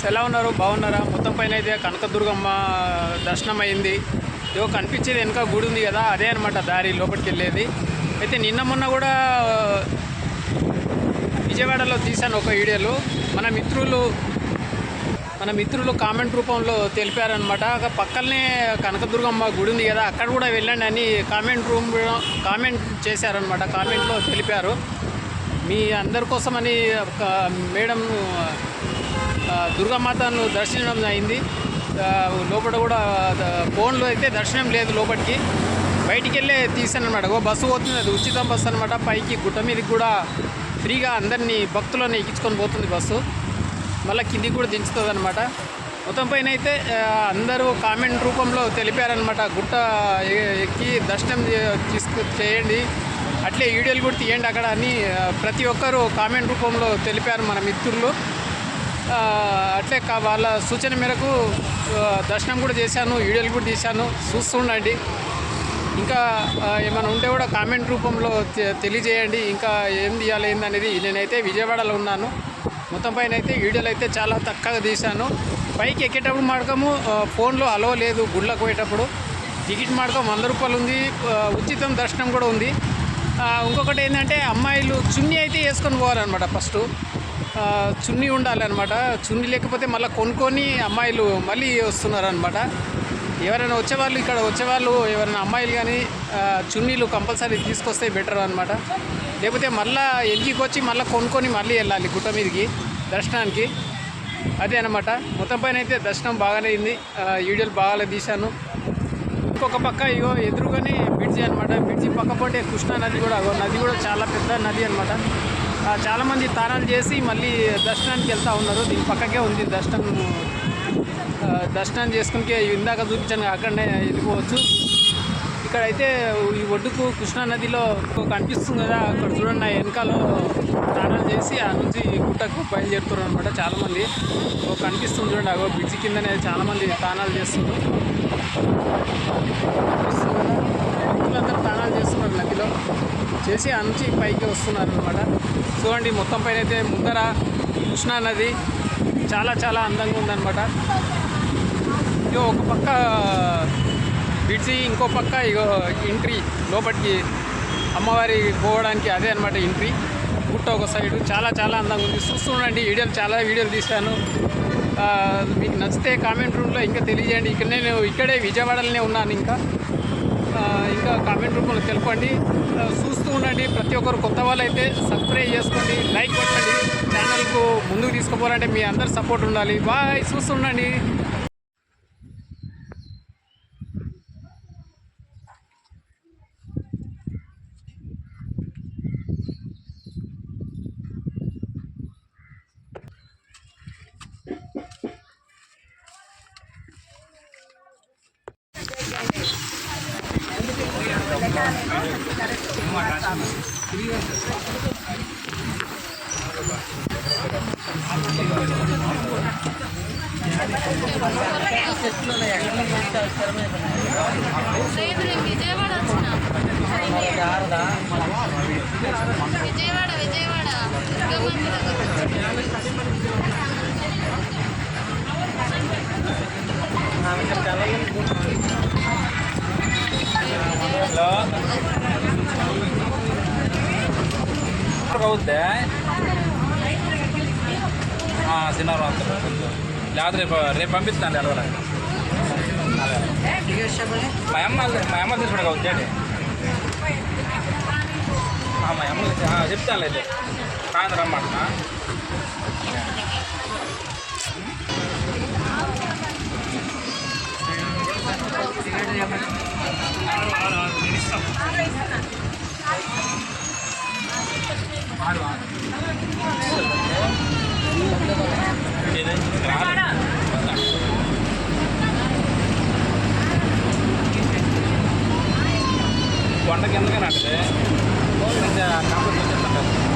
Friends ఎలా ఉన్నారు? బాగున్నారా? మొత్తం పైన అయితే కనకదుర్గమ్మ దర్శనం అయింది ఏదో కనిపించేది వెనక గుడి ఉంది కదా అదే అనమాట దారి లోపలికి వెళ్ళేది. అయితే నిన్న మొన్న కూడా విజయవాడలో తీశాను ఒక వీడియోలో. మన మిత్రులు మన మిత్రులు కామెంట్ రూపంలో తెలిపారనమాట పక్కనే కనకదుర్గమ్మ గుడి ఉంది కదా అక్కడ కూడా వెళ్ళండి అని కామెంట్ రూమ్ కామెంట్ చేశారనమాట కామెంట్లో తెలిపారు. మీ అందరి కోసమని ఒక మేడం దుర్గామాతను దర్శనం అయింది. లోపల కూడా ఫోన్లో అయితే దర్శనం లేదు లోపలికి. బయటికి వెళ్ళే తీసాను అనమాట ఓ బస్సు పోతుంది అది ఉచితం బస్సు అనమాట పైకి గుట్ట మీదకి కూడా ఫ్రీగా అందరినీ భక్తులను ఎక్కించుకొని పోతుంది బస్సు. మళ్ళీ కిందికి కూడా దించుతుంది అనమాట మొత్తం పైన అయితే అందరూ కామెంట్ రూపంలో తెలిపారనమాట గుట్ట ఎక్కి దర్శనం తీసుకు చేయండి. అట్లే వీడియోలు కూడా తీయండి అక్కడ అని ప్రతి ఒక్కరూ కామెంట్ రూపంలో తెలిపారు మన మిత్రులు. అట్లే వాళ్ళ సూచన మేరకు దర్శనం కూడా చేశాను వీడియోలు కూడా తీశాను. చూస్తుండండి ఇంకా ఏమైనా ఉంటే కూడా కామెంట్ రూపంలో తెలియజేయండి. ఇంకా ఏం తీయాలి ఏందనేది నేనైతే విజయవాడలో ఉన్నాను. మొత్తం పైన అయితే వీడియోలు అయితే చాలా తక్కువగా తీశాను. పైకి ఎక్కేటప్పుడు మాడకము ఫోన్లో అలో లేదు గుళ్ళకు పోయేటప్పుడు. టికెట్ మాడకం వంద రూపాయలు ఉంది. ఉచితం దర్శనం కూడా ఉంది. ఇంకొకటి ఏంటంటే అమ్మాయిలు చున్నీ అయితే వేసుకొని పోవాలన్నమాట ఫస్ట్. చున్నీ ఉండాలన్నమాట. చున్నీ లేకపోతే మళ్ళీ కొనుక్కొని అమ్మాయిలు మళ్ళీ వస్తున్నారనమాట ఎవరైనా వచ్చేవాళ్ళు ఇక్కడ వచ్చేవాళ్ళు ఎవరైనా అమ్మాయిలు కానీ చున్నీలు కంపల్సరీ తీసుకొస్తే బెటర్ అనమాట లేకపోతే మళ్ళీ ఎల్జీకి వచ్చి మళ్ళీ కొనుక్కొని మళ్ళీ వెళ్ళాలి గుట్ట మీదకి దర్శనానికి. అదే అనమాట మొత్తం పైన అయితే దర్శనం బాగానే అయింది. వీడియోలు బాగానే తీశాను. ఇంకొక పక్క ఇగో ఎదురుగానే బ్రిడ్జి అనమాట బ్రిడ్జి పక్క పోతే కృష్ణా నది కూడా నది కూడా చాలా పెద్ద నది అనమాట చాలామంది తానాలు చేసి మళ్ళీ దర్శనానికి వెళ్తూ ఉన్నారు. దీని పక్కకే ఉంది దర్శనం. దర్శనం చేసుకునికే ఇందాక చూపించాను అక్కడనే వెళ్ళిపోవచ్చు ఇక్కడైతే ఈ ఒడ్డుకు కృష్ణా నదిలో కనిపిస్తుంది కదా అక్కడ చూడండి నా వెనకాల స్నానాలు చేసి ఆ నుంచి గుట్టకు బయలుదేరుతున్నారు అనమాట చాలామంది. కనిపిస్తుంది చూడండి అగో బ్రిడ్జి కిందనే చాలామంది స్నానాలు చేస్తున్నారు. భక్తులందరూ స్నానాలు చేస్తున్నారు నదిలో చేసి అంచి పైకి వస్తున్నారు అనమాట చూడండి మొత్తం పైన అయితే ముందర కృష్ణా నది చాలా చాలా అందంగా ఉందన్నమాట. ఇగో ఒక పక్క బ్రిడ్జి ఇంకో పక్క ఇగో ఎంట్రీ లోపలికి అమ్మవారి పోవడానికి అదే అనమాట ఎంట్రీ. గుట్ట ఒక సైడు చాలా చాలా అందంగా ఉంది. చూస్తుండండి వీడియోలు చాలా వీడియోలు తీశాను. మీకు నచ్చితే కామెంట్ రూమ్లో ఇంకా తెలియజేయండి. ఇక్కడ నేను ఇక్కడే విజయవాడలోనే ఉన్నాను ఇంకా. ఇంకా కామెంట్ రూపంలో తెలపండి చూస్తూ ఉండండి. ప్రతి ఒక్కరు కొత్త వాళ్ళు అయితే సబ్స్క్రైబ్ చేసుకోండి లైక్ కొట్టండి. ఛానల్కు ముందుకు తీసుకుపోవాలంటే మీ అందరి సపోర్ట్ ఉండాలి. బాయ్ చూస్తుండండి విజయవాడ వచ్చిన. విజయవాడ ಹೌದೇ? ಹಾಂ ಸಿನಾರು ಅಂತ. ಯಾವ್ದು ರೇಪ ರೇಪ್ ಪಂಪಿಸ್ತಾನೆ ಅಲ್ವಾ ಮಯಮ್ಮ ಅಲ್ಲಿ ಮಯಮ್ಮ ತಿಳ್ಸ್ಬೇಕು ಹೌದು ಹೇಳಿ ಹಾಂ ಮಯಮ್ಮ ಹಾಂ ಸಿಗ್ತಾನಲ್ಲ కొండ కిందకి నడితే ఇంకా కాకపోతే